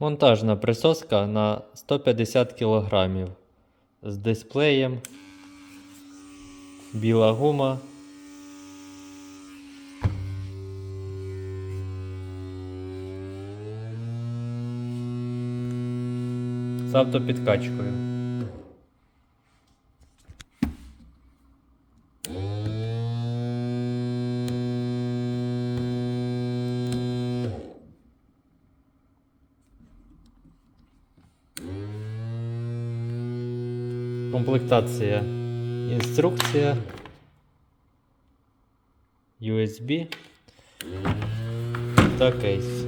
Монтажна присоска на 150 кг з дисплеєм, біла гума. З автопідкачкою. Комплектація. Інструкція. USB та кейс.